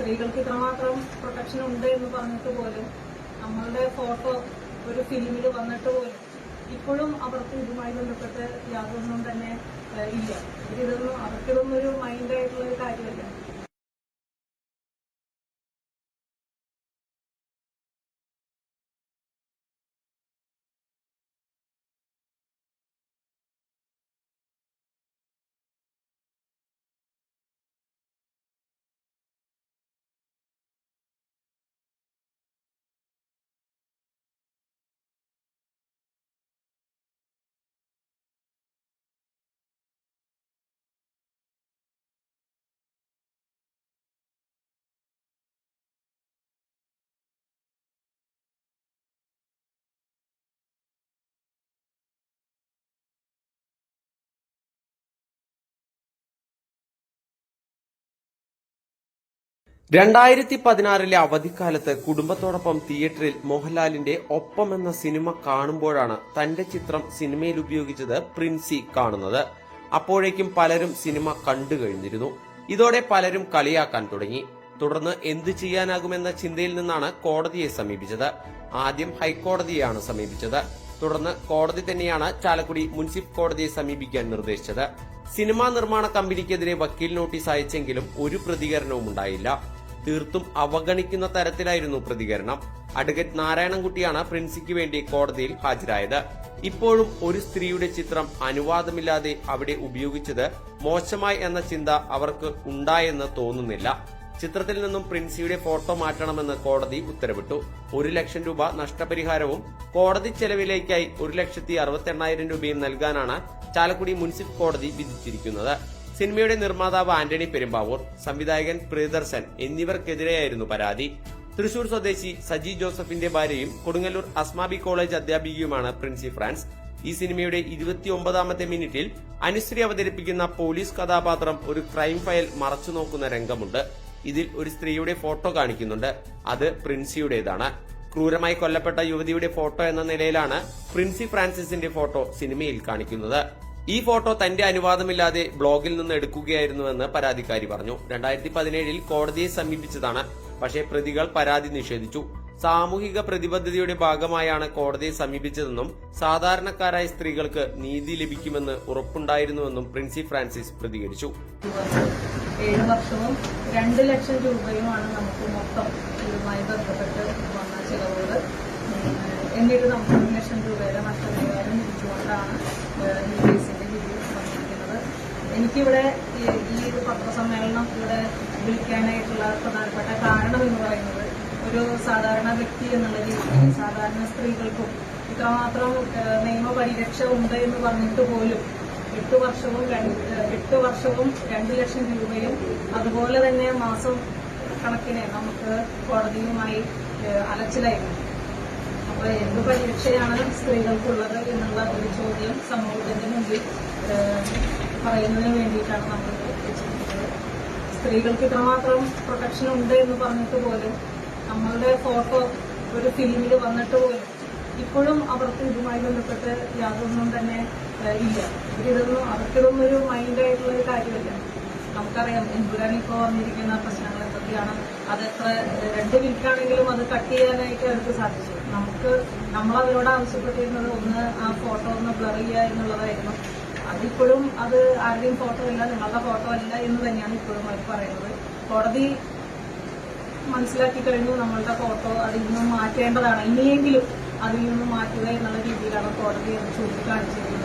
സ്ത്രീകൾക്ക് ഇത്രമാത്രം പ്രൊട്ടക്ഷൻ ഉണ്ട് എന്ന് പറഞ്ഞിട്ട് പോലും നമ്മളുടെ ഫോട്ടോ ഒരു ഫിലിമിൽ വന്നിട്ട് പോലും ഇപ്പോഴും അവർക്ക് ഇതുമായി ബന്ധപ്പെട്ട് യാതൊന്നും തന്നെ ഇല്ല. ഇതൊന്നും അവർക്കിതൊന്നും ഒരു മൈൻഡായിട്ടുള്ള ഒരു കാര്യമല്ല. രണ്ടായിരത്തി പതിനാറിലെ അവധിക്കാലത്ത് കുടുംബത്തോടൊപ്പം തിയേറ്ററിൽ മോഹൻലാലിന്റെ ഒപ്പം എന്ന സിനിമ കാണുമ്പോഴാണ് തന്റെ ചിത്രം സിനിമയിൽ ഉപയോഗിച്ചത് പ്രിൻസി കാണുന്നത്. അപ്പോഴേക്കും പലരും സിനിമ കണ്ടു കഴിഞ്ഞിരുന്നു. ഇതോടെ പലരും കളിയാക്കാൻ തുടങ്ങി. തുടർന്ന് എന്തു ചെയ്യാനാകുമെന്ന ചിന്തയിൽ നിന്നാണ് കോടതിയെ സമീപിച്ചത്. ആദ്യം ഹൈക്കോടതിയെയാണ് സമീപിച്ചത്. തുടർന്ന് കോടതി തന്നെയാണ് ചാലക്കുടി മുനിസിപ്പൽ കോടതിയെ സമീപിക്കാൻ നിർദ്ദേശിച്ചത്. സിനിമാ നിർമ്മാണ കമ്പനിക്കെതിരെ വക്കീൽ നോട്ടീസ് അയച്ചെങ്കിലും ഒരു പ്രതികരണവും ഉണ്ടായില്ല തീർത്തും അവഗണിക്കുന്ന തരത്തിലായിരുന്നു പ്രതികരണം. അഡ്വക്കേറ്റ് നാരായണൻകുട്ടിയാണ് പ്രിൻസിക്ക് വേണ്ടി കോടതിയിൽ ഹാജരായത്. ഇപ്പോഴും ഒരു സ്ത്രീയുടെ ചിത്രം അനുവാദമില്ലാതെ അവിടെ ഉപയോഗിച്ചത് മോശമായി എന്ന ചിന്ത അവർക്ക് ഉണ്ടായെന്ന് തോന്നുന്നില്ല. ചിത്രത്തിൽ നിന്നും പ്രിൻസിയുടെ ഫോട്ടോ മാറ്റണമെന്ന് കോടതി ഉത്തരവിട്ടു. ഒരു ലക്ഷം രൂപ നഷ്ടപരിഹാരവും കോടതി ചെലവിലേക്കായി ഒരു ലക്ഷത്തി അറുപത്തി എണ്ണായിരം രൂപയും നൽകാനാണ് ചാലക്കുടി മുനിസിപ്പൽ കോടതി വിധിച്ചിരിക്കുന്നത്. സിനിമയുടെ നിർമ്മാതാവ് ആന്റണി പെരുമ്പാവൂർ സംവിധായകൻ പ്രിയദർശൻ എന്നിവർക്കെതിരെയായിരുന്നു പരാതി. തൃശൂർ സ്വദേശി സജി ജോസഫിന്റെ ഭാര്യയും കൊടുങ്ങല്ലൂർ അസ്മാബി കോളേജ് അധ്യാപികയുമാണ് പ്രിൻസി ഫ്രാൻസ്. ഈ സിനിമയുടെ ഇരുപത്തിയൊമ്പതാമത്തെ മിനിറ്റിൽ അനുശ്രീ അവതരിപ്പിക്കുന്ന പോലീസ് കഥാപാത്രം ഒരു ക്രൈം ഫയൽ മറച്ചു നോക്കുന്ന രംഗമുണ്ട്. ഇതിൽ ഒരു സ്ത്രീയുടെ ഫോട്ടോ കാണിക്കുന്നുണ്ട്. അത് പ്രിൻസിയുടേതാണ്. ക്രൂരമായി കൊല്ലപ്പെട്ട യുവതിയുടെ ഫോട്ടോ എന്ന നിലയിലാണ് പ്രിൻസി ഫ്രാൻസിസിന്റെ ഫോട്ടോ സിനിമയിൽ കാണിക്കുന്നത്. ഈ ഫോട്ടോ തന്റെ അനുവാദമില്ലാതെ ബ്ലോഗിൽ നിന്ന് എടുക്കുകയായിരുന്നുവെന്ന് പരാതിക്കാരി പറഞ്ഞു. രണ്ടായിരത്തി പതിനേഴിൽ കോടതിയെ സമീപിച്ചതാണ്. പക്ഷേ പ്രതികൾ പരാതി നിഷേധിച്ചു. സാമൂഹിക പ്രതിബദ്ധതയുടെ ഭാഗമായാണ് കോടതിയെ സമീപിച്ചതെന്നും സാധാരണക്കാരായ സ്ത്രീകൾക്ക് നീതി ലഭിക്കുമെന്ന് ഉറപ്പുണ്ടായിരുന്നുവെന്നും പ്രിൻസി ഫ്രാൻസിസ് പ്രതികരിച്ചു. ഏഴ് വർഷവും രണ്ട് ലക്ഷം രൂപയുമാണ് നമുക്ക് മൊത്തം ഇതുമായി ബന്ധപ്പെട്ട് വന്ന ചിലവുകൾ എന്നിട്ട് നമുക്ക് ലക്ഷം എനിക്കിവിടെ ഈ- ഒരു പത്രസമ്മേളനം ഇവിടെ വിളിക്കാനായിട്ടുള്ള പ്രധാനപ്പെട്ട കാരണം എന്ന് പറയുന്നത് ഒരു സാധാരണ വ്യക്തി എന്നുള്ള രീതിയിൽ സാധാരണ സ്ത്രീകൾക്കും ഇത്രമാത്രം നിയമപരിരക്ഷ ഉണ്ട് എന്ന് പറഞ്ഞിട്ട് പോലും എട്ട് വർഷവും എട്ട് വർഷവും രണ്ട് ലക്ഷം രൂപയും അതുപോലെ തന്നെ മാസം കണക്കിന് നമുക്ക് കോടതിയുമായി അലച്ചിലായിരുന്നു. അപ്പൊ എന്ത് പരീക്ഷയാണ് സ്ത്രീകൾക്കുള്ളത് എന്നുള്ള ഒരു ചോദ്യം സമൂഹത്തിന്റെ മുമ്പിൽ പറയുന്നതിന് വേണ്ടിയിട്ടാണ് നമ്മൾ എത്തിച്ചിരിക്കുന്നത് സ്ത്രീകൾക്ക് ഇത്രമാത്രം പ്രൊട്ടക്ഷൻ ഉണ്ട് എന്ന് പറഞ്ഞിട്ട് പോലും നമ്മളുടെ ഫോട്ടോ ഒരു ഫിലിമിൽ വന്നിട്ട് പോലും ഇപ്പോഴും അവർക്ക് ഇതുമായി ബന്ധപ്പെട്ട് യാതൊന്നും തന്നെ ഇല്ല. ഇതൊന്നും അവർക്കിതൊന്നും ഒരു മൈൻഡായിട്ടുള്ള ഒരു കാര്യമല്ല. നമുക്കറിയാം എമ്പുരാൻ ഇപ്പോൾ വന്നിരിക്കുന്ന പ്രശ്നങ്ങൾ എന്തൊക്കെയാണ്? അത് എത്ര രണ്ട് മിനിറ്റാണെങ്കിലും അത് കട്ട് ചെയ്യാനായിട്ട് അവർക്ക് സാധിച്ചു. നമുക്ക് നമ്മളവരോട് ആവശ്യപ്പെട്ടിരുന്നത് ഒന്ന് ആ ഫോട്ടോ ഒന്ന് ബ്ലർ ചെയ്യുക എന്നുള്ളതായിരുന്നു. അതിപ്പോഴും അത് ആരുടെയും ഫോട്ടോ അല്ല നിങ്ങളുടെ ഫോട്ടോ അല്ല എന്ന് തന്നെയാണ് ഇപ്പോഴും അവർ പറയുന്നത്. കോടതി മനസ്സിലാക്കി കഴിഞ്ഞു നമ്മളുടെ ഫോട്ടോ അതിൽ നിന്നും മാറ്റേണ്ടതാണ്. ഇനിയെങ്കിലും അതിൽ നിന്നും മാറ്റുക എന്നുള്ള രീതിയിലാണ് കോടതി അത് ചൂണ്ടിക്കാണിച്ചിരിക്കുന്നത്.